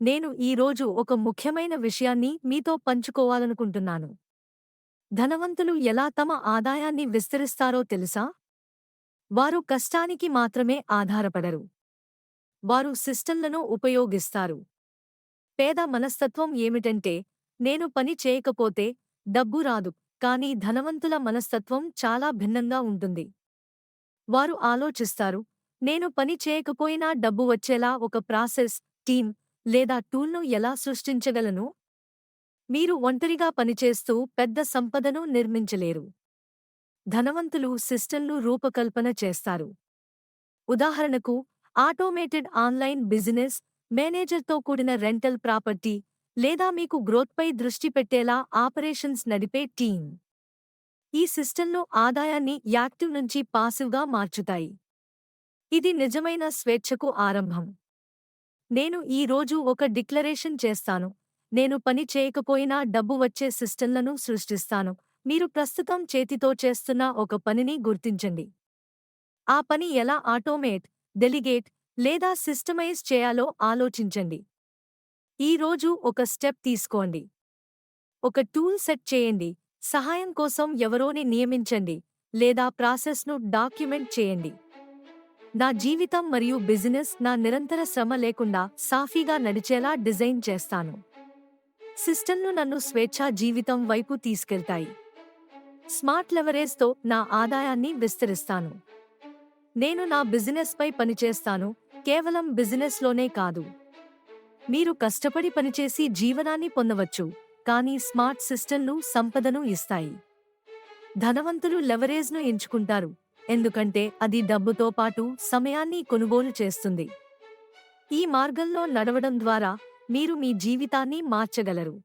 నేను ఈరోజు ఒక ముఖ్యమైన విషయాన్ని మీతో పంచుకోవాలనుకుంటున్నాను. ధనవంతులు ఎలా తమ ఆదాయాన్ని విస్తరిస్తారో తెలుసా? వారు కష్టానికి మాత్రమే ఆధారపడరు. వారు సిస్టంలను ఉపయోగిస్తారు. పేద మనస్తత్వం ఏమిటంటే నేను పని చేయకపోతే డబ్బు రాదు కానీ ధనవంతుల మనస్తత్వం చాలా భిన్నంగా ఉంటుంది. వారు ఆలోచిస్తారు నేను పని చేయకపోయినా డబ్బు వచ్చేలా ఒక ప్రాసెస్ టీం లేదా టూల్ను ఎలా సృష్టించగలను? మీరు ఒంటరిగా పనిచేస్తూ పెద్ద సంపదను నిర్మించలేరు. ధనవంతులు సిస్టంలు రూపకల్పన చేస్తారు. ఉదాహరణకు ఆటోమేటెడ్ ఆన్లైన్ బిజినెస్ మేనేజర్తో కూడిన రెంటల్ ప్రాపర్టీ లేదా మీకు గ్రోత్పై దృష్టి పెట్టేలా ఆపరేషన్స్ నడిపే టీం ఈ సిస్టంలో ఆదాయాన్ని యాక్టివ్ నుంచి పాసివ్గా మార్చుతాయి. ఇది నిజమైన స్వేచ్ఛకు ఆరంభం. నేను ఈ రోజు ఒక డిక్లరేషన్ చేస్తాను. నేను పని చేయకపోయినా డబ్బు వచ్చే సిస్టంలను సృష్టిస్తాను. మీరు ప్రస్తుతం చేతితో చేస్తున్న ఒక పనిని గుర్తించండి. ఆ పని ఎలా ఆటోమేట్ డెలిగేట్ లేదా సిస్టమైజ్ చేయాలో ఆలోచించండి. ఈ రోజు ఒక స్టెప్ తీసుకోండి. ఒక టూల్ సెట్ చేయండి. సహాయం కోసం ఎవరోని నియమించండి లేదా ప్రాసెస్ను డాక్యుమెంట్ చేయండి. నా జీవితం మరియు బిజినెస్ నా నిరంతర శ్రమ లేకుండా సాఫీగా నడిచేలా డిజైన్ చేస్తాను. సిస్టంలు నన్ను స్వేచ్ఛా జీవితం వైపు తీసుకెళ్తాయి. స్మార్ట్ లెవరేజ్తో నా ఆదాయాన్ని విస్తరిస్తాను. నేను నా బిజినెస్పై పనిచేస్తాను కేవలం బిజినెస్లోనే కాదు. మీరు కష్టపడి పనిచేసి జీవనాన్ని పొందవచ్చు కానీ స్మార్ట్ సిస్టంలు సంపదను ఇస్తాయి. ధనవంతులు లెవరేజ్ను ఎంచుకుంటారు ఎందుకంటే అది డబ్బుతో పాటు సమయాన్ని కొనుగోలు చేస్తుంది. ఈ మార్గంలో నడవడం ద్వారా మీరు మీ జీవితాన్ని మార్చగలరు.